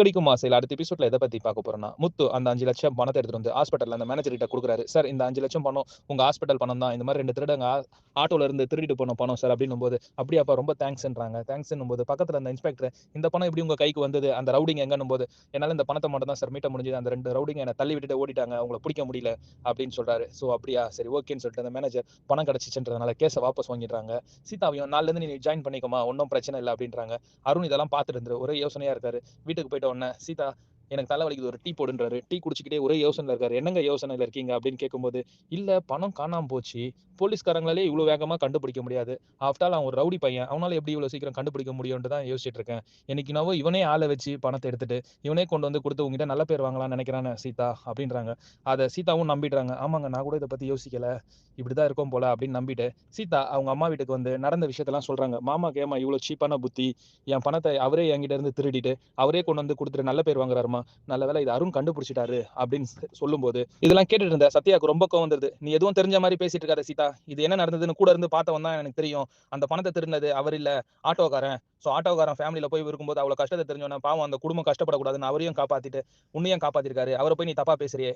கடிக்கும் ஆசையில் அடுத்த எபிசோட்ல எதை பத்தி பார்க்க போறோம்னா முத்து அந்த அஞ்சு லட்சம் பணத்தை எடுத்துட்டு வந்து ஹாஸ்பிட்டல் அந்த மேனேஜர் கிட்ட கொடுக்குறாரு. சார் இந்த அஞ்சு லட்சம் பணம் உங்க ஹாஸ்பிட்டல் பணம் தான். இந்த மாதிரி ரெண்டு திருடங்க ஆட்டோல இருந்து திருடிட்டு போன பணம் சார் அப்படின்னும் போது அப்படியாப்பா ரொம்ப தேங்க்ஸ்ன்றாங்க தேங்க்ஸ்ன்னும் போது பக்கத்துல அந்த இன்ஸ்பெக்டர் இந்த பணம் எப்படி உங்க கைக்கு வந்தது? அந்த ரவுடிங் எங்கன்னும் போது என்னால இந்த பணத்தை மட்டும் தான் சார் மீட்ட முடிஞ்சது. அந்த ரெண்டு ரவுடிங்க என்ன தள்ளி விட்டுட்டு ஓடிட்டாங்க. அவங்கள பிடிக்க முடியல அப்படின்னு சொல்றாரு. சோ அப்படியா சரி ஓகேன்னு சொல்லிட்டு அந்த மேனேஜர் பணம் கிடைச்சிச்சுன்றதுனால கேஸை வாபஸ் வாங்கிடுறாங்க. சீதாவையும் நாலுல இருந்து நீ ஜாயின் பண்ணிக்கோமா ஒன்றும் பிரச்சனை இல்லை அப்படின்றாங்க. அருண் இதெல்லாம் பார்த்துட்டு இருந்து ஒரே யோசனையா இருக்காரு. வீட்டுக்கு போயிட்டு உடனே சீதா எனக்கு தலை வலிக்குது ஒரு டீ போடுன்றாரு. டீ குடிச்சிக்கிட்டே ஒரே யோசனையில் இருக்காரு. என்னங்க யோசனையில் இருக்கீங்க? அப்படின்னு கேட்கும்போது இல்லை பணம் காணாமல் போச்சு. போலீஸ்காரங்களாலே இவ்வளோ வேகமாக கண்டுபிடிக்க முடியாது. ஆஃப்டர் அவன் ஒரு ரவுடி பையன். அவனால எப்படி இவ்வளோ சீக்கிரம் கண்டுபிடிக்க முடியும்னு தான் யோசிச்சுட்டு இருக்கேன். எனக்கு நவோ இவனே ஆளை வச்சு பணத்தை எடுத்துட்டு இவனே கொண்டு வந்து கொடுத்து உங்ககிட்ட நல்ல பேர் வாங்கலாம்னு நினைக்கிறானே சீதா அப்படின்றாங்க. அதை சீதாவும் நம்பிடுறாங்க. ஆமாங்க நான் கூட இதை பற்றி யோசிக்கல. இப்படிதான் இருக்கும் போல அப்படின்னு நம்பிட்டு சீதா அவங்க அம்மா வீட்டுக்கு வந்து நடந்த விஷயத்தெல்லாம் சொல்றாங்க. மாமாக்கு கேமா இவ்வளோ சீப்பான புத்தி. என் பணத்தை அவரே என்கிட்ட இருந்து திருடிட்டு அவரே கொண்டு வந்து கொடுத்துட்டு நல்ல பேர் வாங்குறாருமா? நல்ல வேலை இது அருண் கண்டுபிடிச்சிட்டாரு அப்படின்னு சொல்லும்போது இதெல்லாம் கேட்டுட்டு இருந்த சத்யாவுக்கு ரொம்ப கோவம் வந்துருது. நீ எதுவும் தெரிஞ்ச மாதிரி பேசிட்டு இருக்காரு சீதா. இது என்ன நடந்ததுன்னு கூட இருந்து பார்த்தவன் தான் எனக்கு தெரியும். அந்த பணத்தை திருந்தது அவர் இல்ல ஆட்டோக்காரன். ஸோ ஆட்டோக்காரன் ஃபேமிலியில போய் இருக்கும்போது அவ்வளவு கஷ்டத்தை தெரிஞ்சவன பாவம் அந்த குடும்பம் கஷ்டப்படக்கூடாதுன்னு அவரையும் காப்பாத்திட்டு உன்னையும் காப்பாத்திருக்காரு. அவரை போய் நீ தப்பா பேசுறியே.